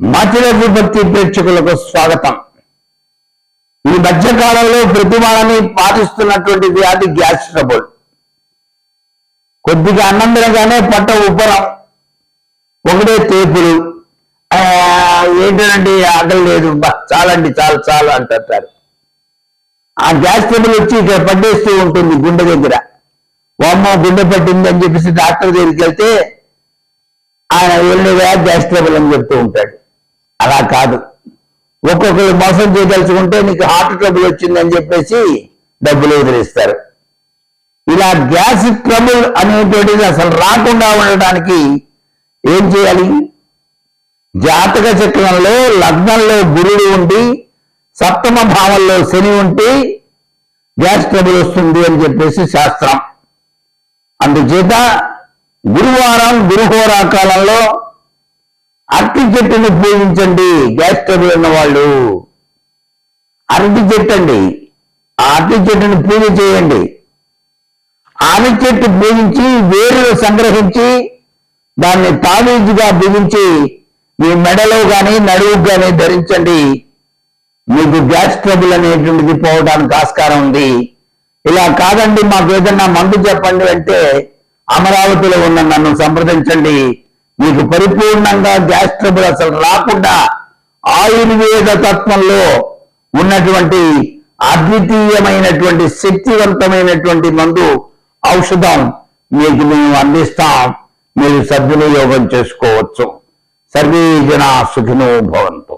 మాచిరజు విభక్తి ప్రేక్షకులకు స్వాగతం. ఈ మధ్య కాలంలో ప్రతి వాళ్ళని పాటిస్తున్నటువంటి వ్యాధి గ్యాస్ ట్రబుల్ కొద్దిగా అన్నం తినగానే పట్ట ఉబ్బరం ఒకటే తేపులు ఆ, ఆకలి లేదు. చాలండి చాలు చాలు అంటారు ఆ గ్యాస్ ట్రబుల్ వచ్చి ఇక్కడ పట్టేస్తూ ఉంటుంది గుండె దగ్గర. వామ్మో గుండె పట్టింది అని చెప్పేసి డాక్టర్ దగ్గరికి వెళ్తే ఆయన వెళ్ళివా గ్యాస్ ట్రబుల్ అని చెప్తూ ఉంటాడు. అలా కాదు. ఒక్కొక్కరు మోసం చేయదలుచుకుంటే నీకు హార్ట్ ట్రబుల్ వచ్చిందని చెప్పేసి డబ్బులు వదిలేస్తారు. ఇలా గ్యాస్ ట్రబుల్ అనేటువంటిది అసలు రాకుండా ఉండడానికి ఏం చేయాలి? జాతక చక్రంలో లగ్నంలో గురుడు ఉండి సప్తమ భావంలో శని ఉంటే గ్యాస్ ట్రబుల్ వస్తుంది అని చెప్పేసి శాస్త్రం. అందుచేత గురువారం గురుహోరా కాలంలో అరటి చెట్టుని పూజించండి గ్యాస్ ట్రబుల్ ఉన్న వాళ్ళు. అరటి చెట్టు అండి. ఆ అరటి చెట్టుని పూజ చేయండి. అరటి చెట్టు పూజించి వేరులు సంగ్రహించి దాన్ని తావీజుగా బిగించి మీ మెడలో కానీ నడువుకు కానీ ధరించండి. మీకు గ్యాస్ ట్రబుల్ అనేటువంటిది పోవడానికి ఆస్కారం ఉంది. ఇలా కాదండి మాకు ఏదన్నా మందు చెప్పండి అంటే అమరావతిలో ఉన్న నన్ను సంప్రదించండి. మీకు పరిపూర్ణంగా గ్యాస్ ట్రబుల్ అసలు రాకుండా ఆయుర్వేద తత్వంలో ఉన్నటువంటి అద్వితీయమైనటువంటి శక్తివంతమైనటువంటి మందు ఔషధం మీకు మేము అందిస్తాం. మీరు సద్వినియోగం చేసుకోవచ్చు. సర్వే జన సుఖినో భవంతు.